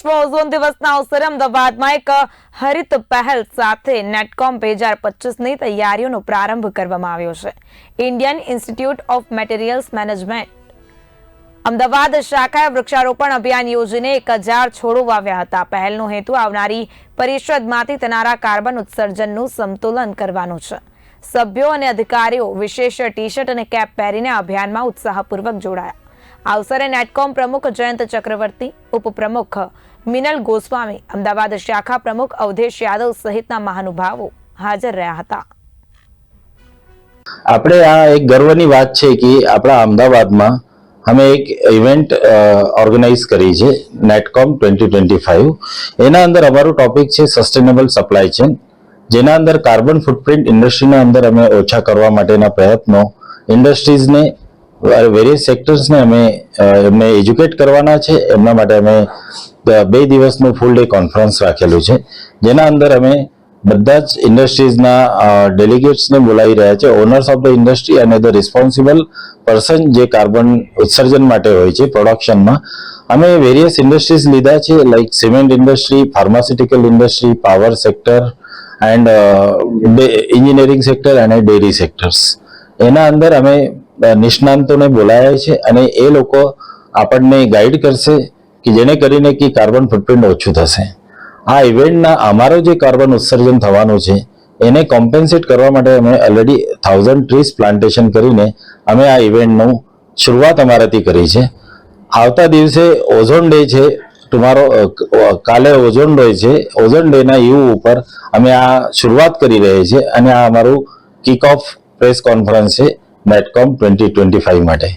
વિશ્વ ઓઝોન દિવસના અવસરે અમદાવાદમાં એક હરિત પહેલ સાથે નેટકોમ બે હજાર પચીસની તૈયારીઓનો પ્રારંભ કરવામાં આવ્યો છે. Indian institute of materials management. Ahmedabad શાખાએ વૃક્ષારોપણ અભિયાન યોજીને એક હજાર છોડો વાવ્યા હતા. પહેલનો હેતુ આવનારી પરિષદમાંથી થનારા કાર્બન ઉત્સર્જનનું સંતુલન કરવાનું છે. સભ્યો અને અધિકારીઓ વિશેષ ટી શર્ટ અને કેપ પહેરીને અભિયાનમાં ઉત્સાહપૂર્વક જોડાયા. આ અવસરે નેટકોમ પ્રમુખ જયંત ચક્રવર્તી, ઉપપ્રમુખ મિનલ ગોસ્વામી, અમદાવાદ શાખા પ્રમુખ અવધેશ યાદવ સહિતના મહાનુભાવો હાજર રહ્યા હતા. આપણે આ એક ગર્વની વાત છે કે આપણા અમદાવાદમાં અમે એક ઇવેન્ટ ઓર્ગેનાઇઝ કરી છે, નેટકોમ ટ્વેન્ટી ટ્વેન્ટી ફાઇવ એના અંદર અમારું ટોપિક છે સસ્ટેનેબલ સપ્લાય ચેન જેના અંદર કાર્બન ફૂટપ્રિન્ટ ઇન્ડસ્ટ્રીના અંદર અમે ઓછા કરવા માટેના પ્રયત્નો ઇન્ડસ્ટ્રીઝને વેરિયસ સેક્ટર્સને અમે એમને એજ્યુકેટ કરવાના છે. એમના માટે અમે બે દિવસનું ફૂલ ડે કોન્ફરન્સ રાખેલું છે. જેના અંદર અમે બધા જ ઇન્ડસ્ટ્રીઝના ડેલિગેટ્સને બોલાવી રહ્યા છે. ઓનર્સ ઓફ ધ ઇન્ડસ્ટ્રી અને ધ રિસ્પોન્સિબલ પર્સન જે કાર્બન ઉત્સર્જન માટે હોય છે પ્રોડક્શનમાં અમે વેરિયસ ઇન્ડસ્ટ્રીઝ લીધા છે like cement industry pharmaceutical industry power sector and engineering sector અને ડેરી સેક્ટર્સ એના અંદર અમે નિષ્ણાંતોને બોલાયા છે અને એ લોકો આપણને ગાઈડ કરશે કે જેને કરીને કે કાર્બન ફૂટપ્રિન્ટ ઓછું થશે. આ ઇવેન્ટના અમારો જે કાર્બન ઉત્સર્જન થવાનું છે, એને કોમ્પેન્સેટ કરવા માટે અમે ઓલરેડી થાઉઝન્ડ ટ્રીસ પ્લાન્ટેશન કરીને અમે આ ઇવેન્ટનું શરૂઆત અમારાથી કરી છે. આવતા દિવસે ઓઝોન ડે છે ટુમારો કાલે ઓઝોન ડે છે ઓઝોન ડેના યુ ઉપર અમે આ શરૂઆત કરી રહ્યા છીએ અને આ અમારું કિક ઓફ પ્રેસ કોન્ફરન્સ છે. નેટકોમ ટ્વેન્ટી ટ્વેન્ટી ફાઈવ માટે.